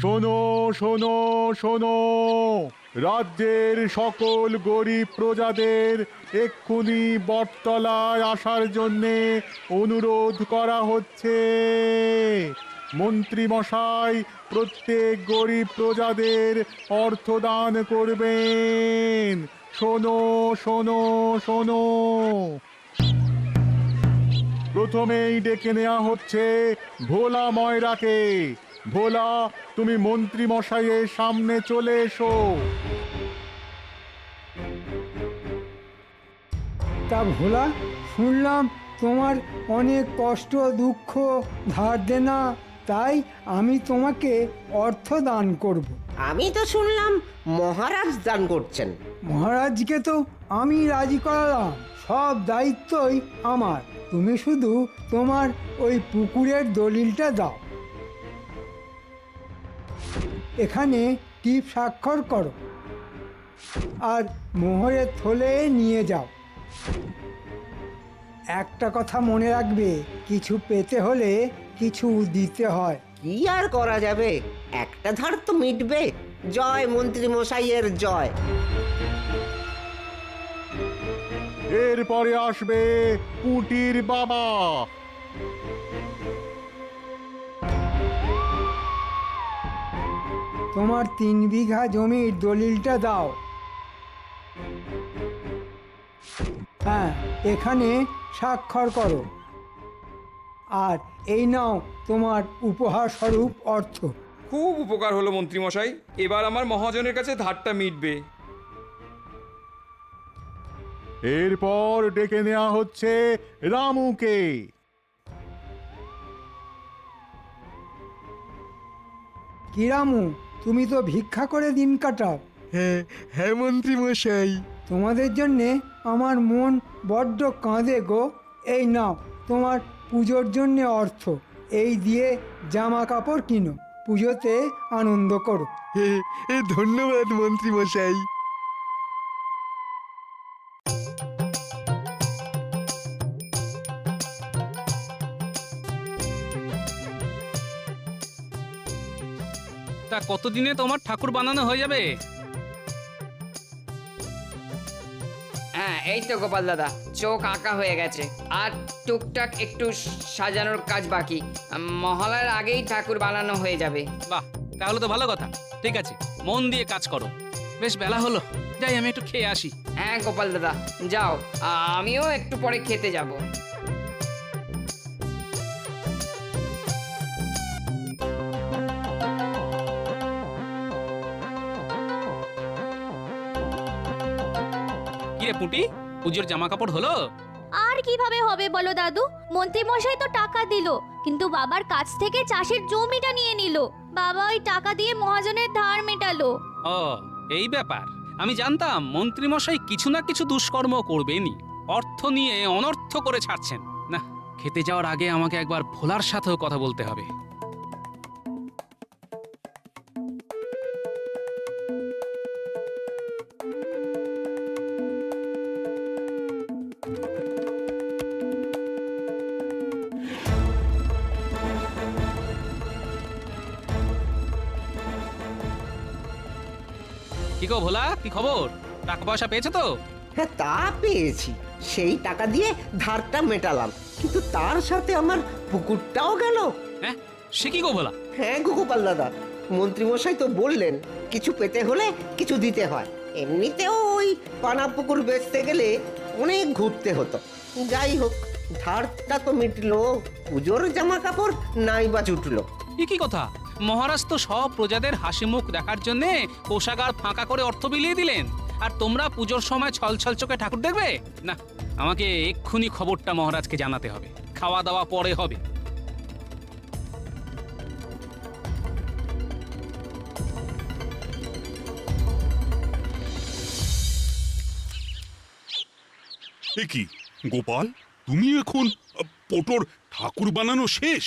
শোনো শোনো শোনো। রাজ্যের সকল গরিব প্রজাদের এক্ষুনি বটতলায় আসার জন্যে অনুরোধ করা হচ্ছে। মন্ত্রী মশাই, প্রত্যেক গরিব প্রজাদের অর্থদান করবেন। শোনো শোনো শোনো। প্রথমেই ডেকে নেওয়া হচ্ছে ভোলা ময়রাকে। ভোলা তুমি মন্ত্রী মশাইয়ের সামনে চলে এসো। তা ভোলা শুনলাম তোমার অনেক কষ্ট দুঃখ ধার দেনা তাই আমি তোমাকে অর্থ দান করব। আমি তো শুনলাম মহারাজ দান করছেন। মহারাজকে তো আমি রাজি করালাম সব দায়িত্বই আমার। তুমি শুধু তোমার ওই পুকুরের দলিলটা দাও। এখানে টিপ স্বাক্ষর করো আর মোহরের থলে নিয়ে যাও। একটা কথা মনে রাখবে কিছু পেতে হলে কিছু দিতে হয়। কি আর করা যাবে? একটা ধার তো মিটবে। জয় মন্ত্রী মশাইয়ের জয়। এরপরে আসবে পুটির বাবা। তোমার তিন বিঘা জমির দলিলটা দাও। হ্যাঁ এখানে স্বাক্ষর করো। আর এই নাও তোমার উপহার স্বরূপ অর্থ। খুব উপকার হলো মন্ত্রীমশাই। এবার আমার মহাজনের কাছে ধারটা মিটবে। এরপর ডেকে নেওয়া হচ্ছে রামুকে। কিরামু তুমি তো ভিক্ষা করে দিন কাটাও। হ্যাঁ হ্যাঁ মন্ত্রী মশাই। তোমাদের জন্যে আমার মন বড্ড কাঁদে গো। এই নাও তোমার পুজোর জন্যে অর্থ। এই দিয়ে জামা কাপড় কিনো পুজোতে আনন্দ করো। হ্যাঁ এ ধন্যবাদ মন্ত্রী মশাই। কতদিনে তোমার ঠাকুর বানানো হয়ে যাবে? হ্যাঁ এই তো গোপাল দাদা চোখ আঁকা হয়ে গেছে। আর টুকটাক একটু সাজানোর কাজ বাকি। আম, মহালয়ার আগেই ঠাকুর বানানো হয়ে যাবে। বাহ তাহলে তো ভালো কথা। ঠিক আছে মন দিয়ে কাজ করো। বেশ বেলা হলো। যাই আমি একটু খেয়ে আসি। হ্যাঁ গোপাল দাদা যাও। আমিও একটু পরে খেতে যাব। পুঁটি? পুজোর জামা কাপড় হলো? আর কীভাবে হবে বলো দাদু? মন্ত্রী মশাই তো টাকা দিল কিন্তু বাবার কাছ থেকে চাষের জমিটা নিয়ে নিল। বাবা ওই টাকা দিয়ে মহাজনের ধার মেটালো। ও এই ব্যাপার। আমি জানতাম মন্ত্রীমশাই কিছু না কিছু দুষ্কর্ম করবেনই। অর্থ নিয়ে অনর্থ করে ছাড়ছেন। না খেতে যাওয়ার আগে আমাকে একবার ভোলার সাথেও কথা বলতে হবে। কি খবর? টাকা পয়সা পেয়েছ তো? হ্যাঁ তা পেয়েছি। সেই টাকা দিয়ে ধারটা মেটালাম। কিন্তু তার সাথে আমার পুকুরটাও গেল। হ্যাঁ সে কি গো ভোলা হ্যাঁ গোপাল দাদা মন্ত্রী মশাই তো বললেন কিছু পেতে হলে কিছু দিতে হয়। এমনিতেও ওই পানা পুকুর বেচতে গেলে অনেক ঘুরতে হতো। যাই হোক ধারটা তো মিটলো পুজোর জামা কাপড় নাই বা জুটলো। কি কথা? মহারাজ তো সব প্রজাদের হাসি মুখ দেখার জন্য কোষাগার ফাঁকা করে অর্থ বিলিয়ে দিলেন। আর তোমরা পুজোর সময় ছল ছল চোখে ঠাকুর দেখবে? না আমাকে এক্ষুনি খবরটা মহারাজকে জানাতে হবে। খাওয়া দাওয়া পরে হবে। এ কি গোপাল? তুমি এখন পোটোর ঠাকুর বানানো শেষ?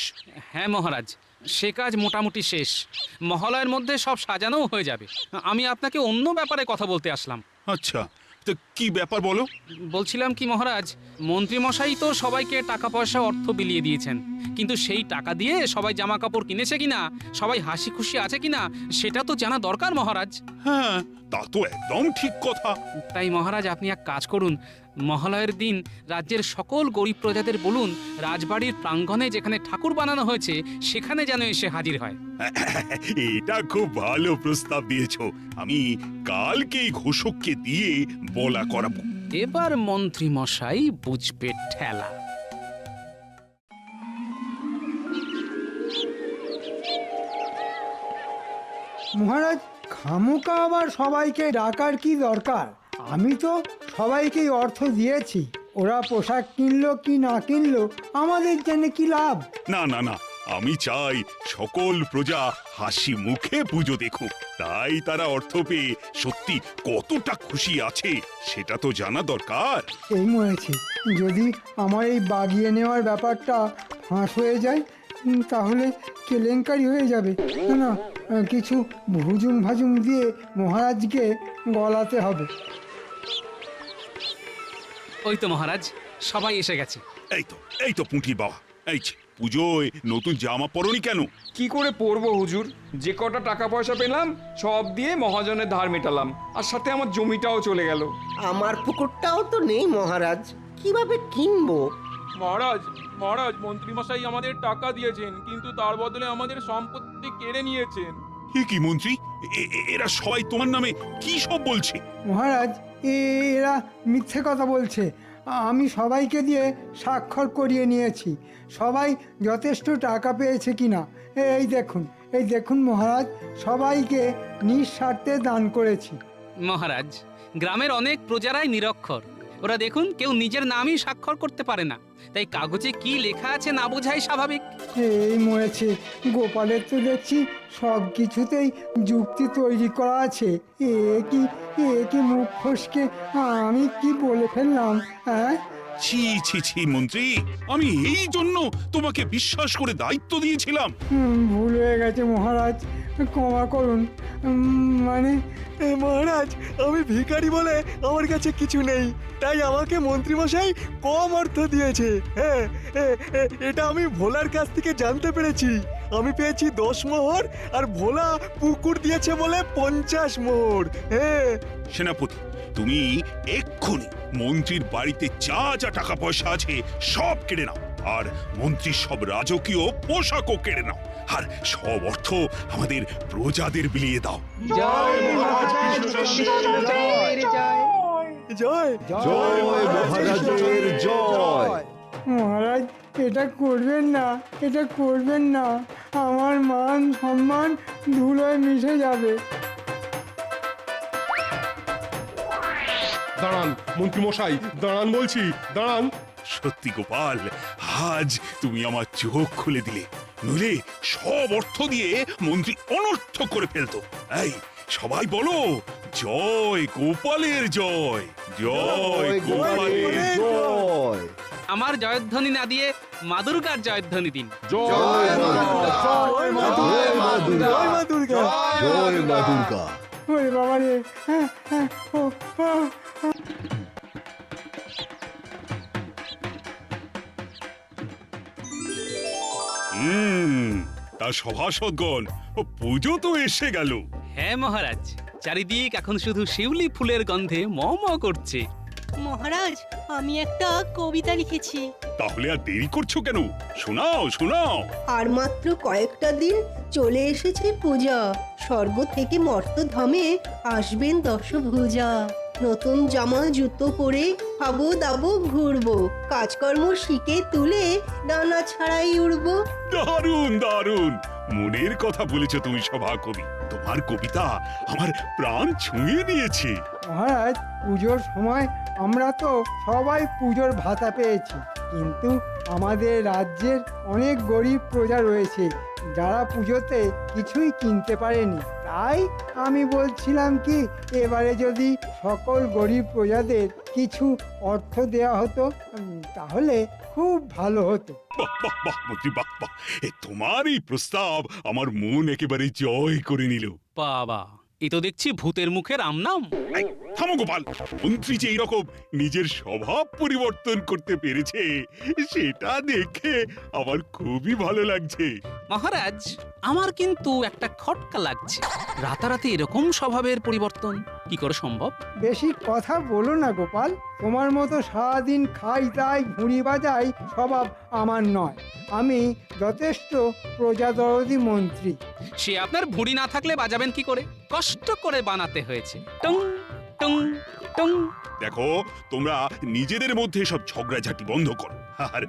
হ্যাঁ মহারাজ সে কাজ মোটামুটি শেষ। মহালয়ের মধ্যে সব সাজানোও হয়ে যাবে। আমি আপনাকে অন্য ব্যাপারে কথা বলতে আসলাম। আচ্ছা তো কি ব্যাপার বলো? বলছিলাম কি মহারাজ মন্ত্রীমশাই তো সবাইকে টাকা পয়সা অর্থ বিলিয়ে দিয়েছেন। কিন্তু সেই টাকা দিয়ে সবাই জামা কাপড় কিনেছে কিনা সবাই হাসি খুশি আছে কিনা সেটা তো জানা দরকার মহারাজ। হ্যাঁ তা তো একদম ঠিক কথা। তাই মহারাজ আপনি এক কাজ করুন। মহালয়ের দিন রাজ্যের সকল গরিব প্রজাদের বলুন রাজবাড়ির প্রাঙ্গণে যেখানে ঠাকুর বানানো হয়েছে সেখানে যেন এসে হাজির হয়। এটা খুব ভালো প্রস্তাব দিয়েছ। আমি কালকেই ঘোষককে দিয়ে বলা করাবো। এবার মন্ত্রী মশাই বুঝবে ঠেলা। মহারাজ খামোকা আবার সবাইকে ডাকার কি দরকার? আমি তো সবাইকেই অর্থ দিয়েছি। ওরা পোশাক কিনলো কি না কিনলো আমাদের জেনে কি লাভ? না না না আমি চাই সকল প্রজা হাসি মুখে পুজো দেখুক। তাই তারা অর্থ পেয়ে সত্যি কতটা খুশি আছে সেটা তো জানা দরকার। এই মরেছি। যদি আমার এই বাগিয়ে নেওয়ার ব্যাপারটা ফাঁস হয়ে যায় তাহলে কেলেঙ্কারি হয়ে যাবে। না কিছু ভুজুম ভাজুম দিয়ে মহারাজকে গলাতে হবে। ওই তো মহারাজ সবাই এসে গেছে। এই তো এই তো পুঁটির বাবা এই যে, পুজোয় নতুন জামা পরনি কেন? কি করে পড়ব হুজুর? যে কটা টাকা পয়সা পেলাম সব দিয়ে মহাজনের ধার মেটালাম আর সাথে আমার জমিটাও চলে গেল। আমার পুকুরটাও তো নেই মহারাজ কীভাবে কিনবো? মহারাজ মহারাজ মন্ত্রীমশাই আমাদের টাকা দিয়েছেন কিন্তু তার বদলে আমাদের সম্পত্তি কেড়ে নিয়েছেন। এ কি মন্ত্রী? এরা সবাই তোমার নামে কি সব বলছে? মহারাজ এ- এরা মিথ্যে কথা বলছে। আমি সবাইকে দিয়ে স্বাক্ষর করিয়ে নিয়েছি। সবাই যথেষ্ট টাকা পেয়েছে কিনা? এই দেখুন এই দেখুন মহারাজ সবাইকে নিঃস্বার্থে দান করেছি। মহারাজ গ্রামের অনেক প্রজারাই নিরক্ষর। ওরা দেখুন কেউ নিজের নামই স্বাক্ষর করতে পারে না। তাই কাগজে কি লেখা আছে না বোঝাই স্বাভাবিক। এই মরেছে। গোপালের তো দেখছি সব কিছুতেই যুক্তি তৈরি করা আছে। এ কি এ কি মুখ ফসকে আমি কি বলে ফেললাম হ্যাঁ? ছি ছি ছি মন্ত্রী আমি এই জন্য তোমাকে বিশ্বাস করে দায়িত্ব দিয়েছিলাম। ভুল হয়ে গেছে মহারাজ। ক্ষমা করুন। মানে মহারাজ, আমি ভিখারি বলে আমার কাছে কিছু নেই। তাই আমাকে মন্ত্রীমশাই কম অর্থ দিয়েছে। হ্যাঁ এটা আমি ভোলার কাছ থেকে জানতে পেরেছি। আমি পেয়েছি দশ মোহর আর ভোলা পুকুর দিয়েছে বলে পঞ্চাশ মোহর। হ্যাঁ সেনাপতি, তুমি এক্ষুনি মন্ত্রীর বাড়িতে যা যা টাকা পয়সা আছে সব কেড়ে নাও। আর মন্ত্রীর সব রাজকীয় পোশাকও কেড়ে নাও। আর সব অর্থ আমাদের প্রজাদের বিলিয়ে দাও। জয় মহারাজ এটা করবেন না এটা করবেন না। আমার মান সম্মান ধুলোয় মিশে যাবে। দাঁড়ান মন্ত্রীমশাই দাঁড়ান বলছি দাঁড়ান। সত্যি গোপাল আজ তুমি আমার চোখ খুলে দিলে। নইলে সব অর্থ দিয়ে মন্ত্রী অনর্থ করে ফেলতো। এই সবাই বলো জয় গোপালের জয় জয় গোপালের জয়। আমার জয়ধ্বনি না দিয়ে মা দুর্গার জয়ধ্বনি দিন। জয় জয় মা দুর্গা জয় মা দুর্গা ওরে বাবা রে হুম তা সভাসদগণ ও পুজো তো এসে গেল। হ্যাঁ মহারাজ চারিদিক এখন শুধু শিউলি ফুলের গন্ধে ম ম করছে। মহারাজ আমি একটা কবিতা লিখেছি। তাহলে আর দেরি করছ কেন? শোনাও শোনাও। আর মাত্র কয়েকটা দিন চলে এসেছে পূজা। স্বর্গ থেকে মর্তধামে আসবেন দশভুজা। নতুন জামা জুতো পরে খাব দাবো ঘুরবো। কাজকর্ম শিখে তুলে ডানা ছাড়াই উড়বো। দারুণ দারুণ। মনের কথা বলেছ তুমি সভা কবি তোমার কবিতা আমার প্রাণ ছুঁয়ে নিয়েছে। মহারাজ পুজোর সময় আমরা তো সবাই পুজোর ভাতা পেয়েছি। কিন্তু আমাদের রাজ্যের অনেক গরিব প্রজা রয়েছে যারা পুজোতে কিছুই কিনতে পারেনি। তাই আমি বলছিলাম কি এবারে যদি সকল গরিব প্রজাদের কিছু অর্থ দেয়া হতো উম, তাহলে খুব ভালো হতো। বাহ বাহ বাহ মন্ত্রী বাহ বাহ। এ তোমার এই প্রস্তাব আমার মন একেবারে জয় করে নিল। বাবা এ তো দেখছি ভূতের মুখের আমনাম এই, থামো গোপাল। মন্ত্রী যে এইরকম নিজের স্বভাব পরিবর্তন করতে পেরেছে সেটা দেখে আমার খুবই ভালো লাগছে। মহারাজ আমার কিন্তু একটা খটকা লাগছে। রাতারাতি এরকম স্বভাবের পরিবর্তন কি করে সম্ভব? বেশি কথা বলো না গোপাল। তোমার মতো সারাদিন খাই তাই ঘুড়ি বাজাই স্বভাব আমার নয়। আমি যথেষ্ট প্রজাদরদি মন্ত্রী। সে আপনার ভুঁড়ি না থাকলে বাজাবেন কি করে? কষ্ট করে বানাতে হয়েছে। টং টং টং দেখো তোমরা নিজেদের মধ্যে সব ঝগড়াঝাটি বন্ধ করো। আর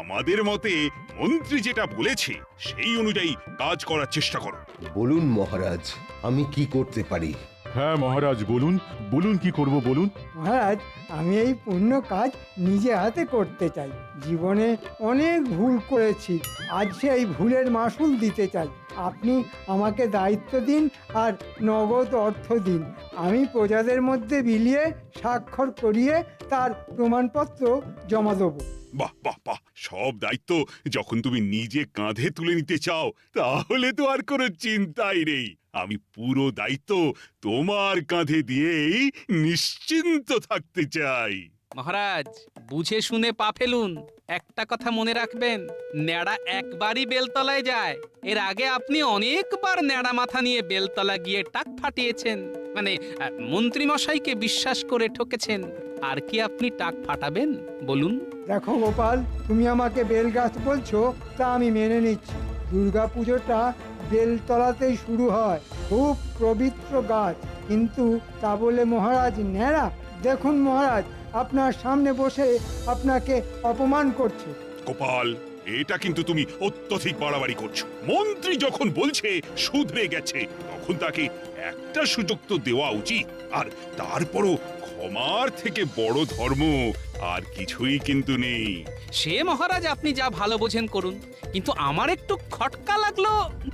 আমাদের মতে মন্ত্রী যেটা বলেছে সেই অনুযায়ী কাজ করার চেষ্টা করো। বলুন মহারাজ আমি কি করতে পারি? হ্যাঁ মহারাজ বলুন বলুন কি করব বলুন। মহারাজ আমি এই পুণ্য কাজ নিজে হাতে করতে চাই। জীবনে অনেক ভুল করেছি। আজ সেই ভুলের মাসুল দিতে চাই। আপনি আমাকে দায়িত্ব দিন আর নগদ অর্থ দিন। আমি প্রজাদের মধ্যে বিলিয়ে স্বাক্ষর করিয়ে তার প্রমাণপত্র জমা দেবো। বাহ বাহ বাহ সব দায়িত্ব যখন তুমি নিজে কাঁধে তুলে নিতে চাও তাহলে তো আর কোনো চিন্তাই নেই। আমি পুরো দায়িত্ব তোমার কাঁধে দিয়েই নিশ্চিন্ত থাকতে চাই। মহারাজ বুঝে শুনে পা ফেলুন। একটা কথা মনে রাখবেন ন্যাড়া একবারই বেলতলায় যায়। এর আগে আপনি অনেকবার ন্যাড়া মাথা নিয়ে বেলতলা গিয়ে টাক ফাটিয়েছেন। মানে আহ, মন্ত্রীমশাইকে বিশ্বাস করে ঠকেছেন। আর কি আপনি টাক ফাটাবেন বলুন? দেখো গোপাল তুমি আমাকে বেল গাছ বলছো তা আমি মেনে নিচ্ছি। দুর্গা পুজোটা বেলতলাতেই শুরু হয়। খুব পবিত্র গাছ। কিন্তু তা বলে মহারাজ, ন্যাড়া, দেখুন মহারাজ, আপনার সামনে বসে আপনাকে অপমান করছে। গোপাল, এটা কিন্তু তুমি অত্যধিক বাড়াবাড়ি করছ। মন্ত্রী যখন বলছে, শুধরে গেছে, তখন তাকে একটা সুযোগ তো দেওয়া উচিত। আর তারপরও ক্ষমার থেকে বড় ধর্ম আর কিছুই কিন্তু নেই। সে মহারাজ আপনি যা ভালো বোঝেন করুন। কিন্তু আমার একটু খটকা লাগল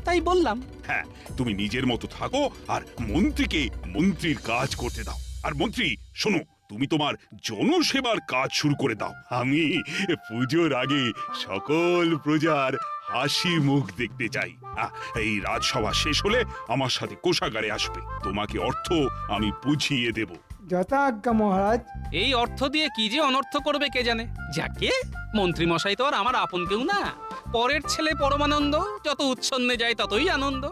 তাই বললাম। হ্যাঁ তুমি নিজের মতো থাকো আর মন্ত্রীকে মন্ত্রীর কাজ করতে দাও। আর মন্ত্রী শোনো তুমি তোমার জনসেবার কাজ শুরু করে দাও। আমি পুজোর আগে সকল প্রজার হাসি মুখ দেখতে চাই। এই রাজসভা শেষ হলে আমার সাথে কোষাগারে আসবে। তোমাকে অর্থ আমি বুঝিয়ে দেব। যথাজ্ঞা মহারাজ। এই অর্থ দিয়ে কি যে অনর্থ করবে কে জানে? যাকে? মন্ত্রী মশাই তো আর আমার আপন কেউ না। পরের ছেলে পরমানন্দ যত উচ্ছন্নে যায় ততই আনন্দ।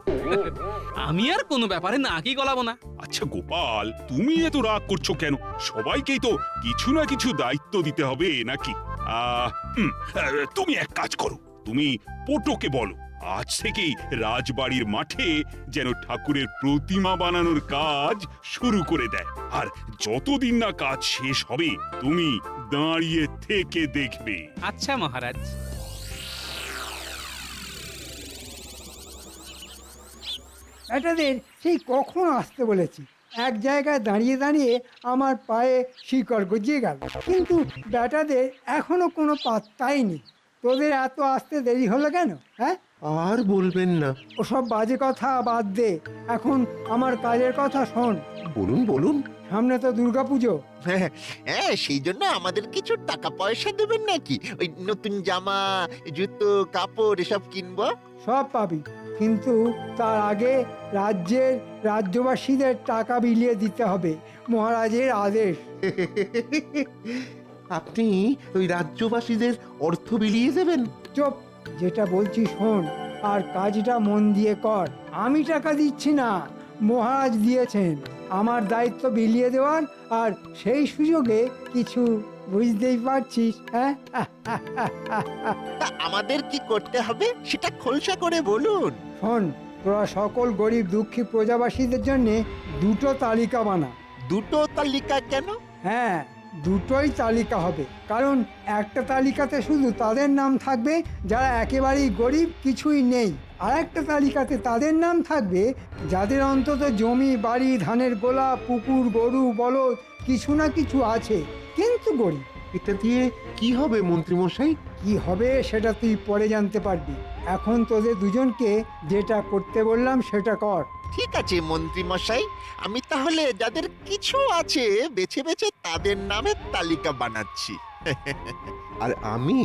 আমি আর কোনো ব্যাপারে না কি গলাবো না। আচ্ছা গোপাল তুমি এত রাগ করছ কেন? সবাইকেই তো কিছু না কিছু দায়িত্ব দিতে হবে নাকি? আহ, হুম, আহ, তুমি এক কাজ করো। তুমি পোটোকে বলো। আজ থেকেই রাজবাড়ির মাঠে যেন ঠাকুরের প্রতিমা বানানোর কাজ শুরু করে দেয়। আর যতদিন না কাজ শেষ হবে তুমি দাঁড়িয়ে থেকে দেখবে। আচ্ছা মহারাজ। এটাদের সেই কখন আসতে বলেছি? এক জায়গায় দাঁড়িয়ে দাঁড়িয়ে আমার পায়ে শিকড় গজিয়ে গেল। কিন্তু বেটাদের এখনও কোনো পাত্তাই নেই। তোদের এত আসতে দেরি হলো কেন হ্যাঁ? আর বলবেন না। ওসব বাজে কথা বাদ দে। এখন আমার কাজের কথা শোন। বলুন বলুন। সামনে তো দুর্গাপুজো। হ্যাঁ হ্যাঁ সেই জন্য আমাদের কিছু টাকা পয়সা দেবেন নাকি? ওই নতুন জামা জুতো কাপড় এসব কিনবো? সব পাবি। কিন্তু তার আগে রাজ্যের রাজ্যবাসীদের টাকা বিলিয়ে দিতে হবে। মহারাজের আদেশ। আপনি ওই রাজ্যবাসীদের অর্থ বিলিয়ে দেবেন? চুপ। যেটা বলছি শোন আর কাজটা মন দিয়ে কর। আমি টাকা দিচ্ছি না মহারাজ দিয়েছেন। আমার দায়িত্ব বিলিয়ে দেওয়ার আর সেই সুযোগে কিছু বুঝতেই পারছিস হ্যাঁ? তা আমাদের কি করতে হবে? সেটা খোলসা করে বলুন। শোন তোরা সকল গরিব দুঃখী প্রজাবাসীদের জন্য দুটো তালিকা বানা। দুটো তালিকা কেন? হ্যাঁ দুটোই তালিকা হবে। কারণ একটা তালিকাতে শুধু তাদের নাম থাকবে যারা একেবারেই গরিব কিছুই নেই। আর একটা তালিকাতে তাদের নাম থাকবে যাদের অন্তত জমি বাড়ি ধানের গোলা পুকুর গরু বলদ কিছু না কিছু আছে কিন্তু গরিব। এটা দিয়ে কি হবে মন্ত্রীমশাই? কি হবে সেটা তুই পরে জানতে পারবি। এখন তোদের দুজনকে যেটা করতে বললাম সেটা কর। ঠিক আছে মন্ত্রী মশাই আমি তাহলে যাদের কিছু আছে বেছে বেছে তাদের নামের তালিকা বানাচ্ছি। আর আমি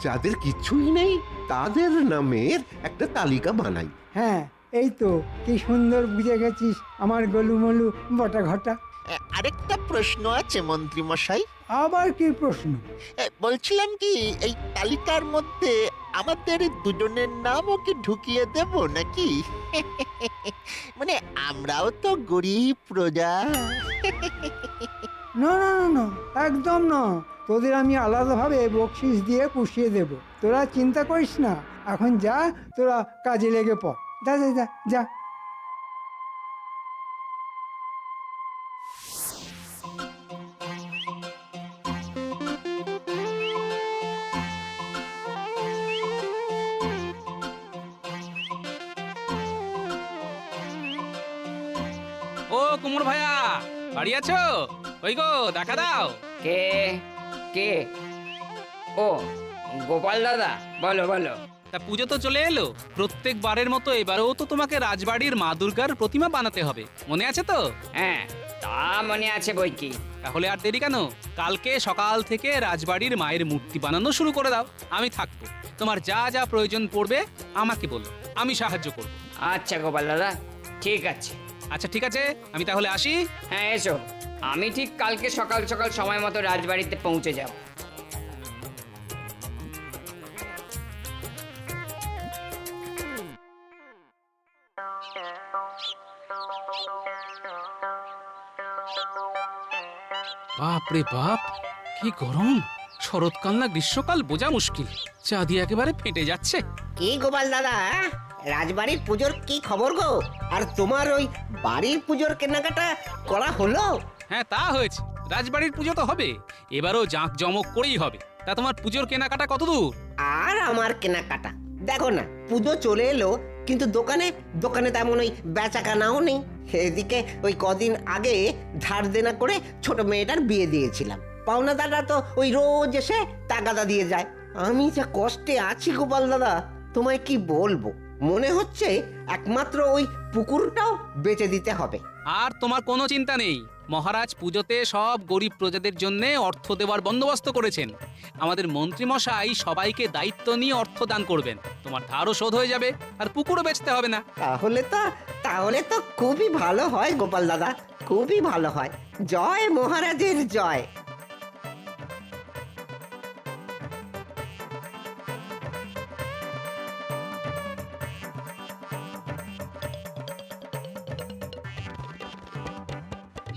যাদের কিছুই নেই তাদের নামের একটা তালিকা বানাই। হ্যাঁ এই তো কি সুন্দর বুঝে গেছিস আমার গলুমলু বটা ঘটা আরেকটা প্রশ্ন আছে মন্ত্রী মশাই আবার কি প্রশ্ন? এ, বলছিলাম কি এই তালিকার মধ্যে আমাদের দুজনের নাম ওকে ঢুকিয়ে দেব নাকি? মানে আমরাও তো গরিব প্রজা। না না না না, একদম না। তোদের আমি আলাদাভাবে বকশিস দিয়ে পুষিয়ে দেব। তোরা চিন্তা করিস না। এখন যা, তোরা কাজে লেগে পড়। যা যা যা যা। ও কুমোর ভাইয়া বাড়ি আছো? ওই গো দেখা দাও। কে কে? ও গোপাল দাদা বলো বলো। তা পুজো তো চলে এলো। প্রত্যেক বারের মতো এবারেও তো তোমাকে রাজবাড়ির মা দুর্গার প্রতিমা বানাতে হবে। মনে আছে তো? হ্যাঁ তা মনে আছে বই কি। তাহলে আর দেরি কেন? কালকে সকাল থেকে রাজবাড়ির মায়ের মূর্তি বানানো শুরু করে দাও। আমি থাকব। তোমার যা যা প্রয়োজন পড়বে আমাকে বলো। আমি সাহায্য করব। আচ্ছা গোপাল দাদা ঠিক আছে। আচ্ছা ঠিক আছে আমি তাহলে আসি। হ্যাঁ এসো। আমি ঠিক কালকে সকাল সকাল সময় মতো রাজবাড়িতে পৌঁছে যাব। বাপ রে বাপ কি গরম। শরৎকাল না গ্রীষ্মকাল বোঝা মুশকিল। চা দিয়ে একেবারে ফেটে যাচ্ছে। কি গোপাল দাদা রাজবাড়ির পুজোর কি খবর গো? আর তোমার ওই বাড়ির পুজোর কেনাকাটা করা হলো? হ্যাঁ তা হয়েছে। রাজবাড়ির পুজো তো হবে। এবারও জাঁক জমক করেই হবে। তা তোমার পুজোর কেনাকাটা কত দূর? আর আমার কেনাকাটা? দেখো না পুজো চলে এলো কিন্তু দোকানে দোকানে তেমন ওই বেচা কেনাও নেই। এদিকে ওই কদিন আগে ধার দেনা করে ছোট মেয়েটার বিয়ে দিয়েছিলাম। পাওনাদাররা তো ওই রোজ এসে তাগাদা দিয়ে যায়। আমি যা কষ্টে আছি গোপাল দাদা তোমায় কি বলব? মনে হচ্ছে একমাত্র ওই পুকুরটাও বেচে দিতে হবে। আর তোমার কোনো চিন্তা নেই। মহারাজ পুজোতে সব গরিব প্রজাদের জন্য অর্থ দেওয়ার বন্দোবস্ত করেছেন। আমাদের মন্ত্রী মশাই সবাইকে দায়িত্ব নিয়ে অর্থ দান করবেন। তোমার ধারও শোধ হয়ে যাবে আর পুকুরও বেচতে হবে না। তাহলে তো তাহলে তো খুবই ভালো হয় গোপাল দাদা খুবই ভালো হয়। জয় মহারাজের জয়।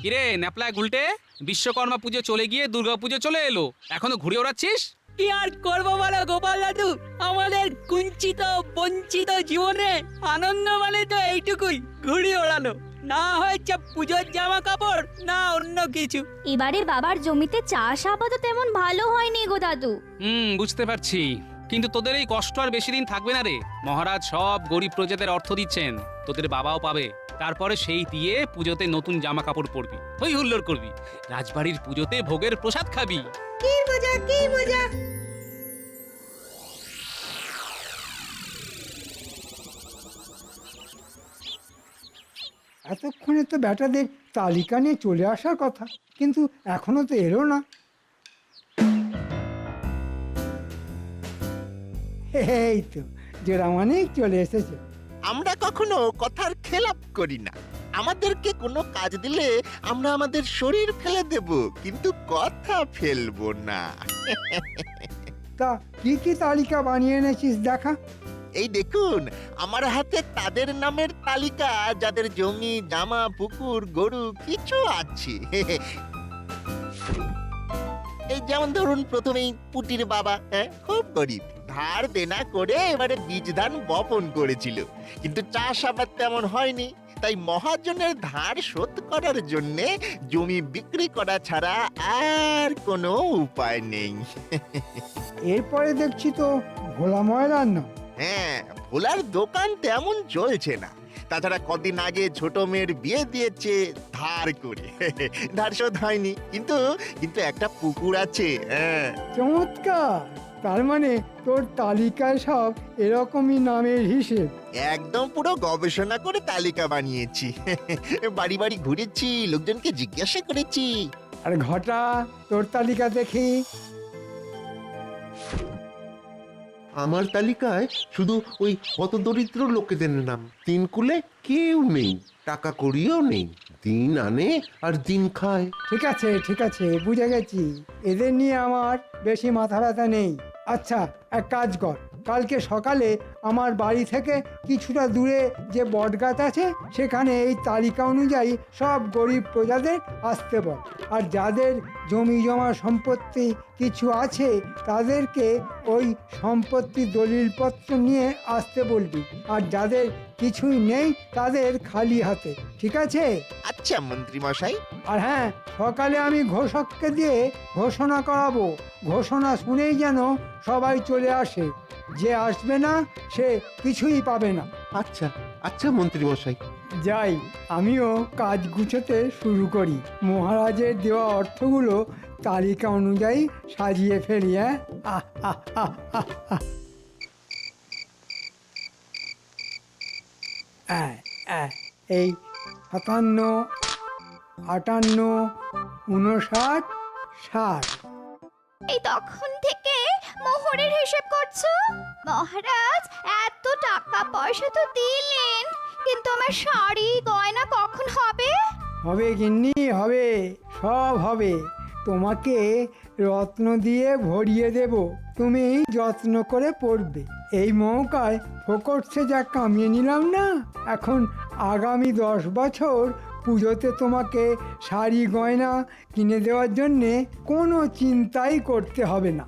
কিরে ন্যাপলায় গুলটে? বিশ্বকর্মা পুজো চলে গিয়ে দুর্গা পুজো চলে এলো। এখনও ঘুরে ওড়াচ্ছিস? কি আর করব বলো গোপাল দাদু? আমাদের কুঞ্চিত বঞ্চিত জীবনে আনন্দ মানে তো এইটুকুই ঘুড়ি ওড়ানো। না হয়েছে পুজোর জামা কাপড় না অন্য কিছু। এবারে বাবার জমিতে চাষ আবাদও তেমন ভালো হয়নি গো দাদু। হুম বুঝতে পারছি। কিন্তু তোদের এই কষ্ট আর বেশি দিন থাকবে না রে। মহারাজ সব গরিব প্রজাদের অর্থ দিচ্ছেন। তোদের বাবাও পাবে। তারপরে সেই দিয়ে পুজোতে নতুন জামা কাপড় পরবি। হই হুল্লোড় করবি। রাজবাড়ির পুজোতে ভোগের প্রসাদ খাবি। কি মজা কি মজা। এতক্ষণে তো ব্যাটাদের তালিকা নিয়ে চলে আসার কথা কিন্তু এখনও তো এলো না। এই তো জোড়ামানিক চলে এসেছে। আমরা কখনো কথার খেলাপ করি না। আমাদেরকে কোনো কাজ দিলে আমরা আমাদের শরীর ফেলে দেব কিন্তু কথা ফেলব না। তা কি কি তালিকা বানিয়ে এনেছিস দেখা? এই দেখুন আমার হাতে তাদের নামের তালিকা যাদের জমি জামা পুকুর গরু কিছু আছে। এই যেমন ধরুন প্রথমেই পুটির বাবা হ্যাঁ খুব গরিব। ধার দেনা করে এবারে বীজ ধান বপন করেছিল। কিন্তু চাষ আবাদ তেমন হয়নি তাই মহাজনের ধার শোধ করার জন্য জমি বিক্রি করা ছাড়া আর কোনো উপায় নেই। এরপরে দেখছি তো ভোলা ময়রার নাম। হ্যাঁ ভোলার দোকান তেমন চলছে না। তাছাড়া কদিন আগে ছোট মেয়ের বিয়ে দিয়েছে ধার করে। ধার শোধ হয়নি কিন্তু কিন্তু একটা পুকুর আছে হ্যাঁ। চমৎকার! তার মানে তোর তালিকায় সব এরকমই নামের হিসেব। একদম পুরো গবেষণা করে তালিকা বানিয়েছি। বাড়ি বাড়ি ঘুরেছি লোকজনকে জিজ্ঞাসা করেছি। আর ঘটা তোর তালিকা দেখি। আমার তালিকায় শুধু ওই হতদরিদ্র লোকেদের নাম। তিন কুলে কেউ নেই টাকা করিও নেই। দিন আনে আর দিন খায়। ঠিক আছে ঠিক আছে বুঝে গেছি। এদের নিয়ে আমার বেশি মাথা ব্যথা নেই। আচ্ছা এক কাজ কর। কালকে সকালে আমার বাড়ি থেকে কিছুটা দূরে যে বটগাছ আছে সেখানে এই তালিকা অনুযায়ী সব গরিব প্রজাদের আসতে বল। আর যাদের জমি জমা সম্পত্তি কিছু আছে তাদেরকে ওই সম্পত্তি দলিলপত্র নিয়ে আসতে বলবি। আর যাদের কিছুই নেই তাদের খালি হাতে। ঠিক আছে? আচ্ছা মন্ত্রী মশাই। আর হ্যাঁ সকালে আমি ঘোষককে দিয়ে ঘোষণা করাবো। ঘোষণা শুনেই যেন সবাই চলে আসে। যে আসবে না সে কিছুই পাবে না। আচ্ছা আচ্ছা মন্ত্রী মশাই যাই আমিও কাজ গুছোতে শুরু করি। মহারাজের দেওয়া অর্থগুলো তালিকা অনুযায়ী সাজিয়ে ফেলি হ্যাঁ? আহ, আহ, আহ, আহ, আহ। আহ, আহ, এই সাতান্ন আটান্ন উনষাট ষাট। এই তখন মোহরের হিসেব করছ? মহারাজ এত টাকা পয়সা তো দিলেন কিন্তু আমার শাড়ি গয়না কখন হবে? হবে গিন্নি হবে সব হবে। তোমাকে রত্ন দিয়ে ভরিয়ে দেব তুমি যত্ন করে পড়বে এই মৌকায় ফোকটসে যা কামিয়ে নিলাম না এখন আগামী দশ বছর পুজোতে তোমাকে শাড়ি গয়না কিনে দেওয়ার জন্যে কোনো চিন্তাই করতে হবে না।